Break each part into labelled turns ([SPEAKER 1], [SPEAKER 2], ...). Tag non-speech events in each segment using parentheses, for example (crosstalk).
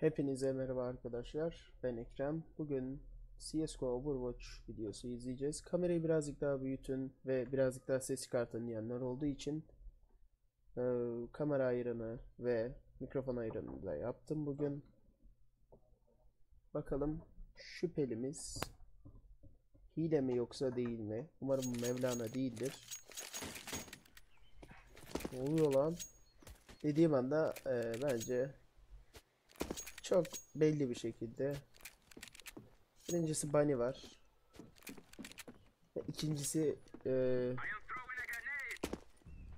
[SPEAKER 1] Hepinize merhaba arkadaşlar. Ben Ekrem. Bugün CSGO Overwatch videosu izleyeceğiz. Kamerayı birazcık daha büyütün ve birazcık daha ses çıkartın diyenler olduğu için e, kamera ayarını ve mikrofon ayarını da yaptım bugün. Bakalım şüphelimiz hile mi yoksa değil mi? Umarım Mevlana değildir. Ne oluyor lan? Dediğim anda e, bence çok belli bir şekilde. Birincisi Bunny var. İkincisi e,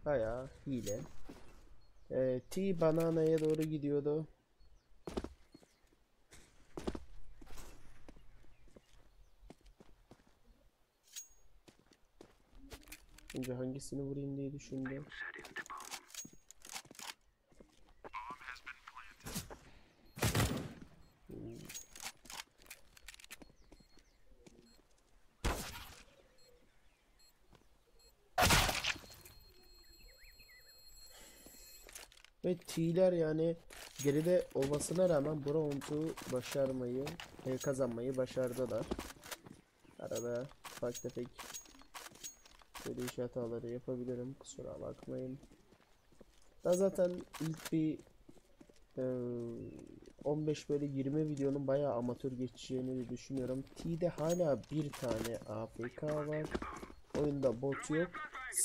[SPEAKER 1] bayağı hile. E, T Banana'ya doğru gidiyordu. Önce hangisini vurayım diye düşündüm. Ve T'ler yani geride olmasına rağmen bu roundu başarmayı, e, kazanmayı başardılar. Arada ufak tefek böyle hataları yapabilirim. Kusura bakmayın. Ben zaten ilk bir e, 15 böyle 20 videonun bayağı amatör geçeceğini düşünüyorum. T'de hala bir tane AFK var. Oyunda bot yok.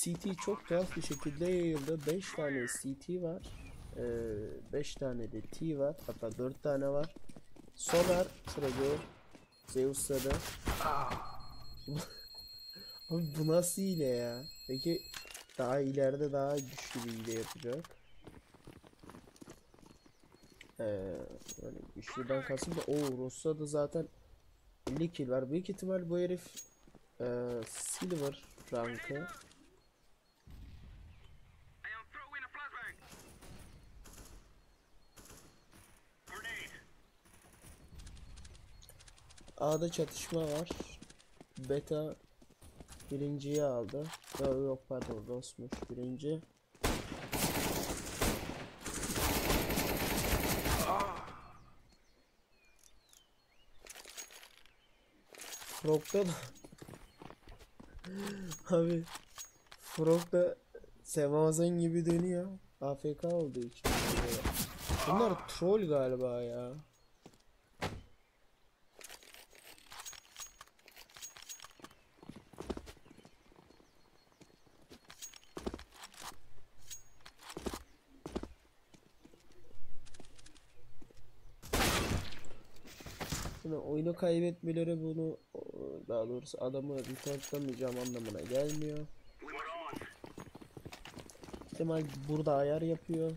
[SPEAKER 1] CT çok tuhaf bir şekilde yayıldı. 5 tane CT var. 5 tane de T var. Hatta 4 tane var. Sonar sırada Zeus'ta da. (laughs) Abi bu nasıl hile ya? Peki daha ileride daha güçlü bir hile yapacak. Ee, yani güçlüden kastım da o Ross'a da zaten 50 kill var. Büyük ihtimal bu herif e, Silver rankı. A'da çatışma var. Beta birinciyi aldı. Yok, yok pardon Rosmuş birinci. Frog'da da (laughs) Abi Frog da Semazan gibi dönüyor. AFK olduğu için. Bunlar troll galiba ya. Şimdi oyunu kaybetmeleri bunu daha doğrusu adamı reportlamayacağım anlamına gelmiyor. Kemal burada ayar yapıyor.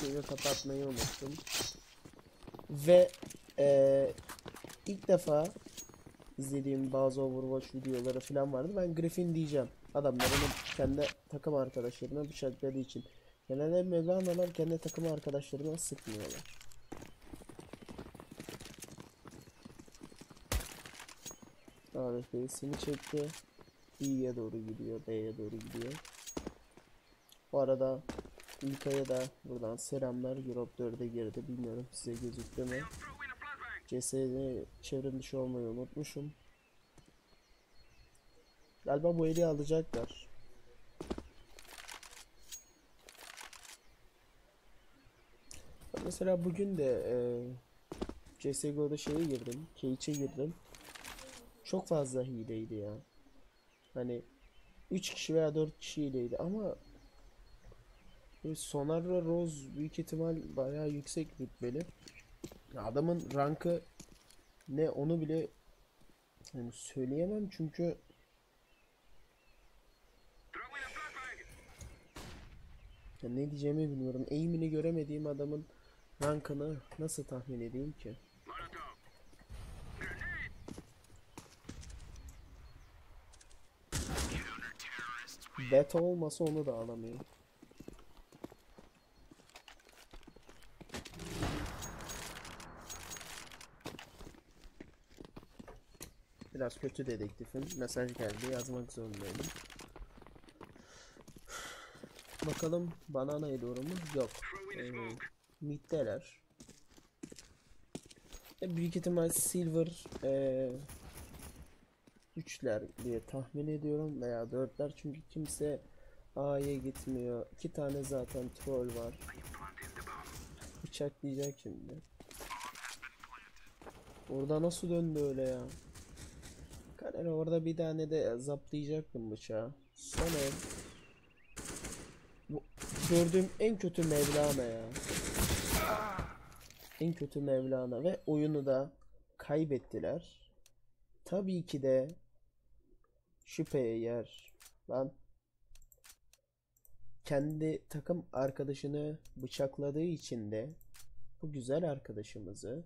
[SPEAKER 1] Şeyi kapatmayı unuttum. Ve eee ilk defa izlediğim bazı Overwatch videoları falan vardı. Ben Griffin diyeceğim. Adamlar onu kendi takım arkadaşlarına bıçakladığı için. Genelde Mevlana'lar kendi takım arkadaşlarına sıkmıyorlar. AWP'sini çekti. İ'ye doğru gidiyor, B'ye doğru gidiyor. Bu arada İlkay'a da buradan selamlar. Europe 4'e girdi. Bilmiyorum size gözüktü mü? CS'de çevrim dışı olmayı unutmuşum. Galiba bu eli alacaklar. Mesela bugün de e, CSGO'da şeye girdim. Cage'e girdim. Çok fazla hileydi ya. Hani 3 kişi veya 4 kişi hileydi ama Sonar'la Rose büyük ihtimal bayağı yüksek rütbeli. Adamın rankı ne onu bile yani söyleyemem çünkü ya ne diyeceğimi bilmiyorum. Aim'ini göremediğim adamın rankını nasıl tahmin edeyim ki? Beta olmasa onu da alamıyor. Biraz kötü dedektifim. Mesaj geldi. Yazmak zorundayım. Bakalım bananaya doğru mu? Yok. Ee, middeler. E, büyük ihtimal silver ee, üçler diye tahmin ediyorum veya dörtler çünkü kimse A'ya gitmiyor. İki tane zaten troll var. Bıçaklayacak şimdi. Orada nasıl döndü öyle ya? Kaner orada bir tane de zaplayacaktım bıçağı. Son el. Bu gördüğüm en kötü Mevlana ya. En kötü Mevlana ve oyunu da kaybettiler. Tabii ki de şüpheye yer. Lan kendi takım arkadaşını bıçakladığı için de bu güzel arkadaşımızı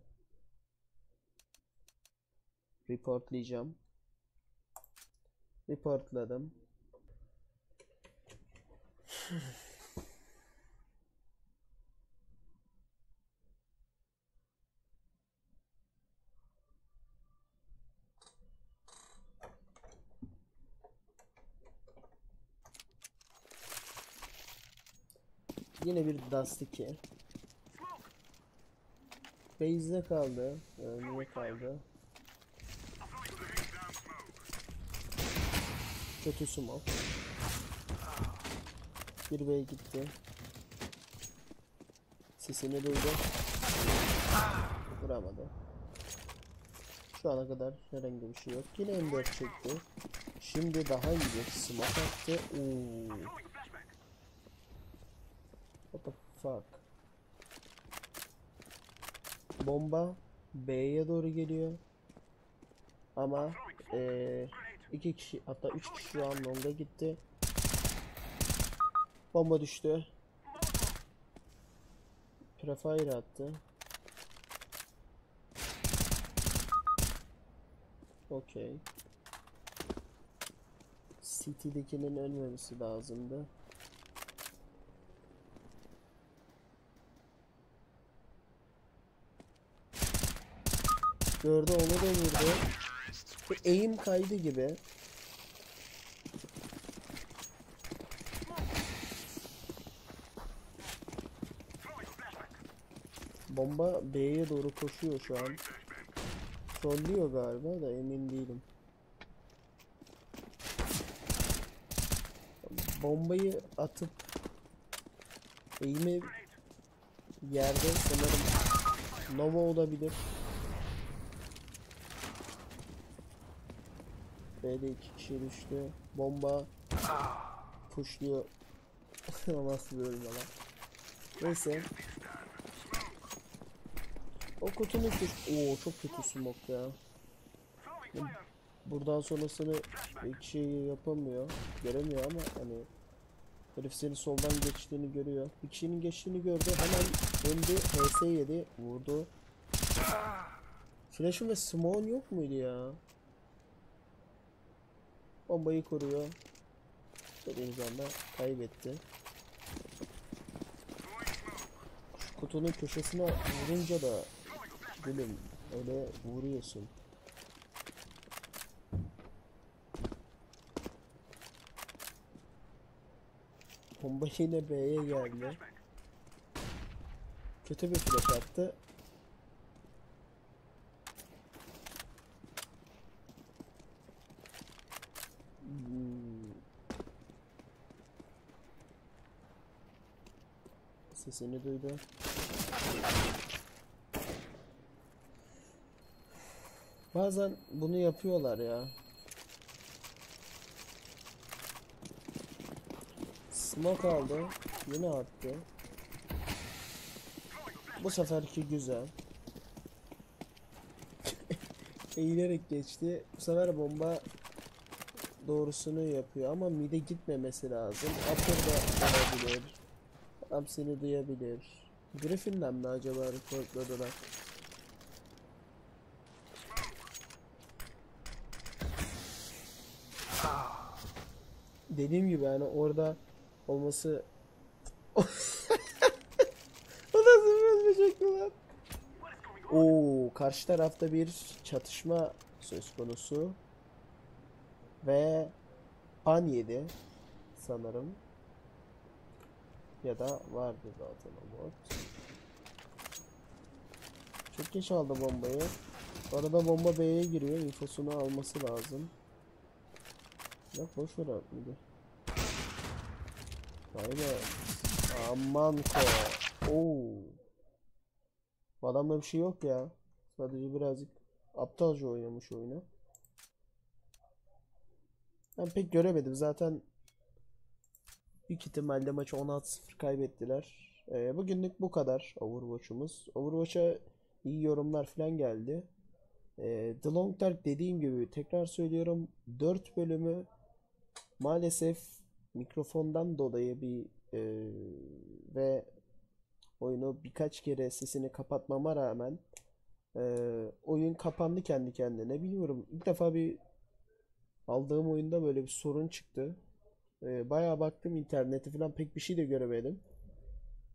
[SPEAKER 1] reportlayacağım. Reportladım. Yine bir Dust 2. Base'de kaldı. Önüne kaldı. Kötü smoke. Bir B gitti. Sesini duydu. Vuramadı. Şu ana kadar herhangi bir şey yok. Yine M4 çekti. Şimdi daha iyi bir smoke attı. Oo. What the fuck? Bomba B'ye doğru geliyor. Ama eee iki kişi hatta üç kişi şu an longa gitti. Bomba düştü. Prefire attı. Okey. City'dekinin ölmemesi lazımdı. Gördü onu da vurdu. Bu eğim kaydı gibi. Bomba B'ye doğru koşuyor şu an. Trollüyor galiba da emin değilim. Bombayı atıp eğimi yerde sanırım Nova olabilir. B'de iki kişi düştü. Bomba pushluyor. (laughs) Nasıl bir ölüm lan. Neyse. O kutunun kuş... Oo çok kötü smoke ya. Buradan sonrasını şey yapamıyor. Göremiyor ama hani Herif senin soldan geçtiğini görüyor. Bir kişinin geçtiğini gördü. Hemen döndü. HS yedi. Vurdu. Flash'ın ve smoke'un yok muydu ya? Bombayı koruyor. Dediğimiz anda kaybetti. Şu kutunun köşesine vurunca da gülüm öyle vuruyorsun. Bomba yine B'ye geldi. Kötü bir flash attı. Sesini duydu. Bazen bunu yapıyorlar ya. Smoke aldı. Yine attı. Bu seferki güzel. (laughs) Eğilerek geçti. Bu sefer bomba doğrusunu yapıyor ama mide gitmemesi lazım. Upper da olabilir. Adam seni duyabilir. Griffin'den mi acaba reportladılar? Dediğim gibi yani orada olması (laughs) o bir şekli lan? Oo, karşı tarafta bir çatışma söz konusu. Ve ban yedi sanırım. Ya da vardı zaten o mod. Çok geç aldı bombayı. Arada bomba B'ye giriyor. infosunu alması lazım. Ya boş ver abi. Haydi. Aman ko. Oo. Adamda bir şey yok ya. Sadece birazcık aptalca oynamış oyunu. Ben pek göremedim. Zaten büyük ihtimalle maçı 16-0 kaybettiler. Ee, bugünlük bu kadar Overwatch'umuz. Overwatch'a iyi yorumlar falan geldi. Ee, The Long Dark dediğim gibi tekrar söylüyorum 4 bölümü maalesef mikrofondan dolayı bir e, ve oyunu birkaç kere sesini kapatmama rağmen e, oyun kapandı kendi kendine. Bilmiyorum ilk defa bir aldığım oyunda böyle bir sorun çıktı. E, bayağı baktım internete falan pek bir şey de göremedim.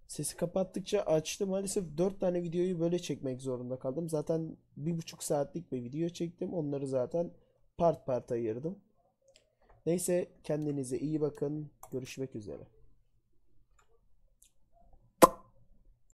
[SPEAKER 1] Sesi kapattıkça açtı. Maalesef 4 tane videoyu böyle çekmek zorunda kaldım. Zaten bir buçuk saatlik bir video çektim. Onları zaten part part ayırdım. Neyse kendinize iyi bakın. Görüşmek üzere.